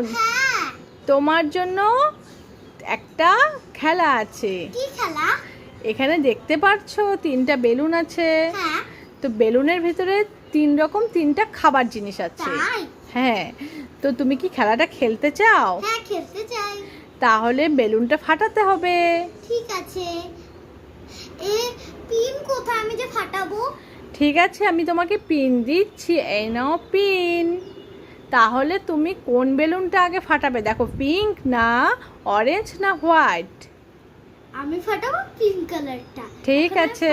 Balloon হ্যাঁ। তোমার জন্য একটা খেলা আছে। এখানে দেখতে পাচ্ছো তিনটা বেলুন আছে। হ্যাঁ। তো বেলুনের ভিতরে তিন রকম তিনটা খাবার জিনিস আছে। হ্যাঁ। তো তুমি কি খেলাটা খেলতে চাও? হ্যাঁ খেলতে চাই। তাহলে বেলুনটা ফাটাতে হবে। ঠিক আছে। এ পিন কোথায়? আমি যে ফাটাবো। ঠিক আছে আমি তোমাকে পিন দিচ্ছি। এই নাও পিন। তাহলে তুমি কোন বেলুনটা আগে ফাটাবে? দেখো পিঙ্ক না অরেঞ্জ না হোয়াইট আমি ফাটাবো পিঙ্ক কালারটা ঠিক আছে।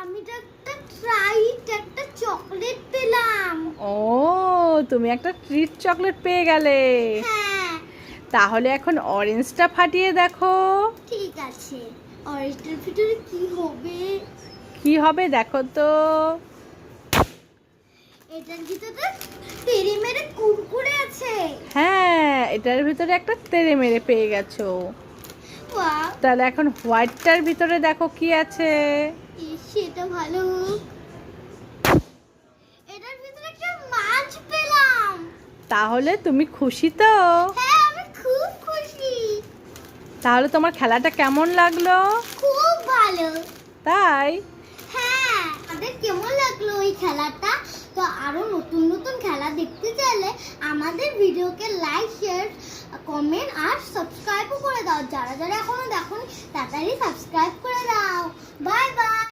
আমি তো একটা ট্রাইট একটা চকলেট পেলাম। ও তুমি একটা ট্রিট চকলেট পেয়ে গেলে। হ্যাঁ। তাহলে এখন অরেঞ্জটা ফাটিয়ে দেখো। ঠিক আছে। অরেঞ্জটার ভিতরে কি হবে? কি হবে দেখো তো। এটার ভিতরে তেরে মেরে কুরকুরে আছে। হ্যাঁ এটার ভিতরে একটা তেরে মেরে পেয়ে গেছো। তাহলে এখন হোয়াইটটার ভিতরে দেখো কি আছে। সেটা ভালো এটার ভিতরে একটা মাছ পেলাম। তাহলে তুমি খুশি তো? হ্যাঁ আমি খুব খুশি। তাহলে তোমার খেলাটা কেমন লাগল? খুব ভালো। তাই? হ্যাঁ আমাদের কেমন লাগল ওই খেলাটা? তো আরও নতুন নতুন খেলা দেখতে চাইলে আমাদের ভিডিওকে লাইক শেয়ার কমেন্ট আর সাবস্ক্রাইবও করে দাও। যারা যারা এখনও দেখুন, তাড়াতাড়ি সাবস্ক্রাইব